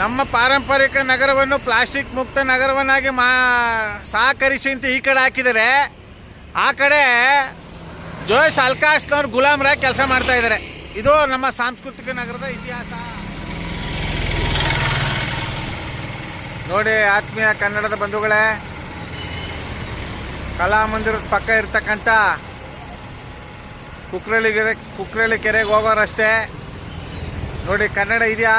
ನಮ್ಮ ಪಾರಂಪರಿಕ ನಗರವನ್ನು ಪ್ಲಾಸ್ಟಿಕ್ ಮುಕ್ತ ನಗರವನ್ನಾಗಿ ಮಾ, ಸಹಕರಿಸಿ ಅಂತ ಈ ಕಡೆ ಹಾಕಿದರೆ ಆ ಕಡೆ ಜೋಶ್ ಅಲ್ಕಾಶ್ನವ್ರು ಗುಲಾಮ್ರಾಗಿ ಕೆಲಸ ಮಾಡ್ತಾ ಇದ್ದಾರೆ. ಇದು ನಮ್ಮ ಸಾಂಸ್ಕೃತಿಕ ನಗರದ ಇತಿಹಾಸ. ನೋಡಿ ಆತ್ಮೀಯ ಕನ್ನಡದ ಬಂಧುಗಳೇ ಕಲಾಮಂದಿರದ ಪಕ್ಕ ಇರ್ತಕ್ಕಂಥ ಕುಕ್ರಳ್ಳಿ ಕೆರೆ ಕುಕ್ರಳ್ಳಿ ಕೆರೆಗೆ ಹೋಗೋ ರಸ್ತೆ ನೋಡಿ ಕನ್ನಡ ಇದೆಯಾ?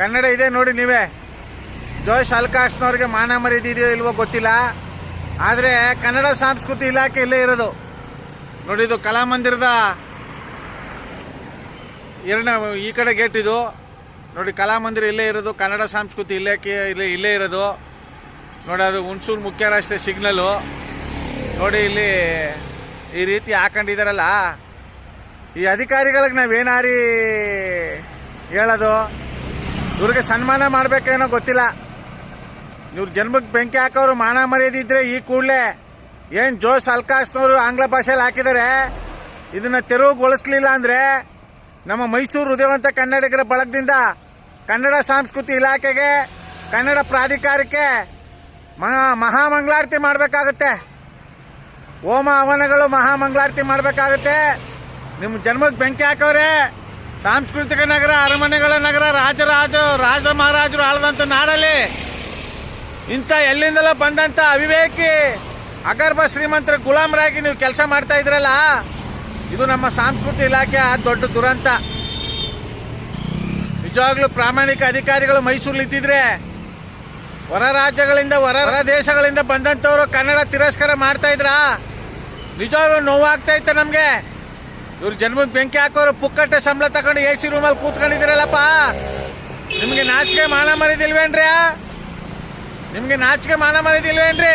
ಕನ್ನಡ ಇದೆ ನೋಡಿ ನೀವೇ. ಜೋಯ್ ಶಾಲ್ಕಾಸ್ನವ್ರಿಗೆ ಮಾನ ಮರ್ಯಾದೆ ಇದೆಯೋ ಇಲ್ವೋ ಗೊತ್ತಿಲ್ಲ. ಆದರೆ ಕನ್ನಡ ಸಂಸ್ಕೃತಿ ಇಲಾಖೆ ಇಲ್ಲೇ ಇರೋದು. ನೋಡಿ ಇದು ಕಲಾಮಂದಿರದ ಎರಡನೇ ಈ ಕಡೆ ಗೇಟ್ ಇದು. ನೋಡಿ ಕಲಾಮಂದಿರ ಇಲ್ಲೇ ಇರೋದು, ಕನ್ನಡ ಸಂಸ್ಕೃತಿ ಇಲಾಖೆ ಇಲ್ಲೇ ಇಲ್ಲೇ ಇರೋದು. ನೋಡಿ ಅದು ಹುಣಸೂರು ಮುಖ್ಯ ರಸ್ತೆ ಸಿಗ್ನಲು. ನೋಡಿ ಇಲ್ಲಿ ಈ ರೀತಿ ಹಾಕೊಂಡಿದ್ದಾರಲ್ಲ ಈ ಅಧಿಕಾರಿಗಳಿಗೆ ನಾವೇನಾರಿ ಹೇಳೋದು? ಇವ್ರಿಗೆ ಸನ್ಮಾನ ಮಾಡಬೇಕೇನೋ ಗೊತ್ತಿಲ್ಲ. ಇವ್ರ ಜನ್ಮಕ್ಕೆ ಬೆಂಕಿ ಹಾಕೋರು ಮಾನ ಮರ್ಯಾದೆ ಇದ್ರೆ ಈ ಕೂಡಲೇ ಏನು ಜೋಸ್ ಅಲ್ಕಾಸ್ನವರು ಆಂಗ್ಲ ಭಾಷೆಯಲ್ಲಿ ಹಾಕಿದ್ದಾರೆ ಇದನ್ನು ತೆರವುಗೊಳಿಸ್ಲಿಲ್ಲ ಅಂದರೆ ನಮ್ಮ ಮೈಸೂರು ಹೃದಯವಂತ ಕನ್ನಡಿಗರ ಬಳಗದಿಂದ ಕನ್ನಡ ಸಂಸ್ಕೃತಿ ಇಲಾಖೆಗೆ, ಕನ್ನಡ ಪ್ರಾಧಿಕಾರಕ್ಕೆ ಮಹಾ ಮಹಾಮಂಗಳಾರತಿ ಮಾಡಬೇಕಾಗುತ್ತೆ. ಹೋಮ ಹವನಗಳು ಮಹಾಮಂಗಳಾರತಿ ಮಾಡಬೇಕಾಗುತ್ತೆ. ನಿಮ್ಮ ಜನ್ಮಕ್ಕೆ ಬೆಂಕಿ ಹಾಕವ್ರೆ ಸಾಂಸ್ಕೃತಿಕ ನಗರ, ಅರಮನೆಗಳ ನಗರ, ರಾಜರಾಜ, ರಾಜ ಮಹಾರಾಜರು ಆಳದಂಥ ನಾಡಲ್ಲಿ ಇಂಥ ಎಲ್ಲಿಂದಲೋ ಬಂದಂಥ ಅವಿವೇಕಿ, ಅಗರ್ಭ ಶ್ರೀಮಂತರ ಗುಲಾಮರಾಗಿ ನೀವು ಕೆಲಸ ಮಾಡ್ತಾ ಇದ್ರಲ್ಲ, ಇದು ನಮ್ಮ ಸಾಂಸ್ಕೃತಿ ಇಲಾಖೆ ದೊಡ್ಡ ದುರಂತ. ನಿಜವಾಗ್ಲೂ ಪ್ರಾಮಾಣಿಕ ಅಧಿಕಾರಿಗಳು ಮೈಸೂರಲ್ಲಿ ಇದ್ದಿದ್ರೆ ಹೊರ ರಾಜ್ಯಗಳಿಂದ ಹೊರ ಹೊರ ದೇಶಗಳಿಂದ ಬಂದಂಥವರು ಕನ್ನಡ ತಿರಸ್ಕಾರ ಮಾಡ್ತಾ ಇದ್ರಾ? ನಿಜವಾಗ್ಲೂ ನೋವಾಗ್ತಾ ಇತ್ತು ನಮಗೆ? ಇವ್ರ ಜನ್ಮಕ್ಕೆ ಬೆಂಕಿ ಹಾಕೋರು ಪುಕ್ಕಟ್ಟೆ ಸಂಬಳ ತಗೊಂಡು ಎ ಸಿ ರೂಮಲ್ಲಿ ಕೂತ್ಕೊಂಡಿದ್ದೀರಲ್ಲಪ್ಪ. ನಿಮಗೆ ನಾಚಿಕೆ ಮಾನ ಮರಿದಿಲ್ವೇನ್ರಿ ನಿಮಗೆ ನಾಚಿಕೆ ಮಾನ ಮರಿದಿಲ್ವೇನ್ರಿ